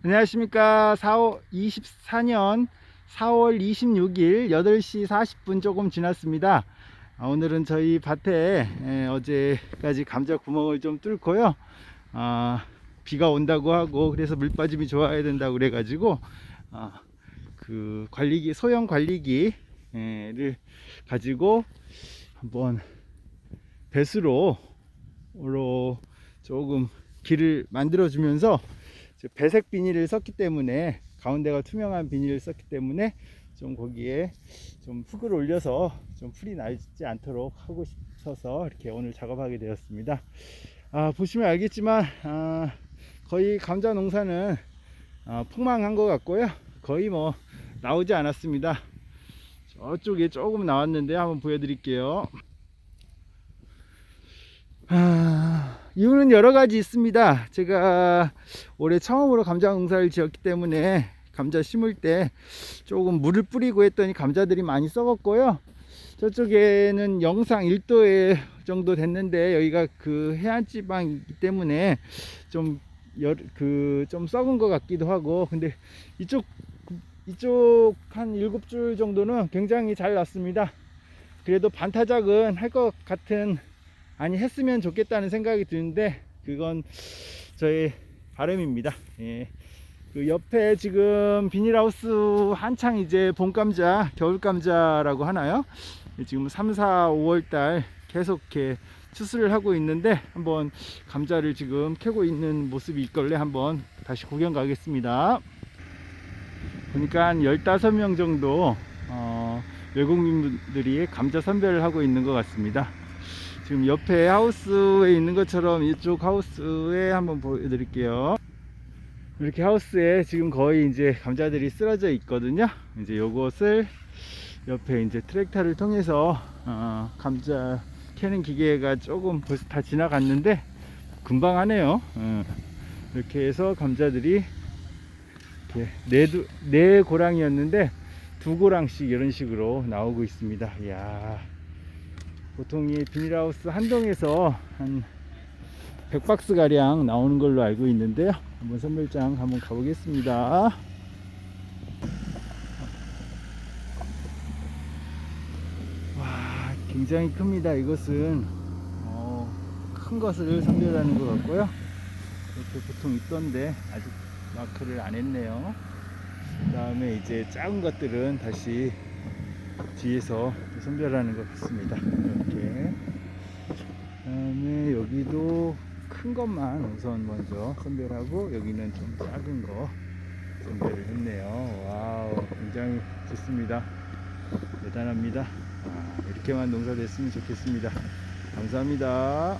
안녕하십니까. 4월 24년 4월 26일 8시 40분 조금 지났습니다. 아, 오늘은 저희 밭에 에, 어제까지 감자 구멍을 좀 뚫고요. 아, 비가 온다고 하고 그래서 물 빠짐이 좋아야 된다고 그래 가지고 아, 그 관리기 소형 관리기를 가지고 한번 배수로 로 조금 길을 만들어 주면서 배색 비닐을 썼기 때문에 가운데가 투명한 비닐을 썼기 때문에 좀 거기에 좀 흙을 올려서 좀 풀이 나지 않도록 하고 싶어서 이렇게 오늘 작업하게 되었습니다. 아, 보시면 알겠지만 아, 거의 감자 농사는 아, 폭망한 것 같고요. 거의 뭐 나오지 않았습니다. 저쪽에 조금 나왔는데 한번 보여드릴게요. 아, 이유는 여러 가지 있습니다. 제가 올해 처음으로 감자 농사를 지었기 때문에 감자 심을 때 조금 물을 뿌리고 했더니 감자들이 많이 썩었고요. 저쪽에는 영상 1도에 정도 됐는데 여기가 그 해안 지방이기 때문에 좀 그 좀 썩은 것 같기도 하고 근데 이쪽 이쪽 한 7줄 정도는 굉장히 잘 났습니다. 그래도 반타작은 할 것 같은 아니 했으면 좋겠다는 생각이 드는데 그건 저의 바람입니다. 예. 그 옆에 지금 비닐하우스 한창 이제 봄 감자, 겨울 감자라고 하나요? 지금 3, 4, 5월 달 계속 이렇게 추수를 하고 있는데 한번 감자를 지금 캐고 있는 모습이 있걸래 한번 다시 구경 가겠습니다. 보니까 한 15명 정도 어, 외국인분들이 감자 선별을 하고 있는 것 같습니다. 지금 옆에 하우스에 있는 것처럼 이쪽 하우스에 한번 보여드릴게요. 이렇게 하우스에 지금 거의 이제 감자들이 쓰러져 있거든요. 이제 요것을 옆에 이제 트랙터를 통해서 어, 감자 캐는 기계가 조금 벌써 다 지나갔는데 금방 하네요. 어, 이렇게 해서 감자들이 이렇게 네, 두, 네 고랑이었는데 두 고랑씩 이런 식으로 나오고 있습니다. 이야. 보통 이 비닐하우스 한 동에서 한 100박스 가량 나오는 걸로 알고 있는데요. 한번 선별장 한번 가보겠습니다. 와, 굉장히 큽니다. 이것은 어, 큰 것을 선별하는 것 같고요. 이렇게 보통 있던데 아직 마크를 안 했네요. 그 다음에 이제 작은 것들은 다시 뒤에서 또 선별하는 것 같습니다. 이렇게. 그다음에 여기도 큰 것만 우선 먼저 선별하고 여기는 좀 작은 거 선별을 했네요. 와우, 굉장히 좋습니다. 대단합니다. 아, 이렇게만 농사됐으면 좋겠습니다. 감사합니다.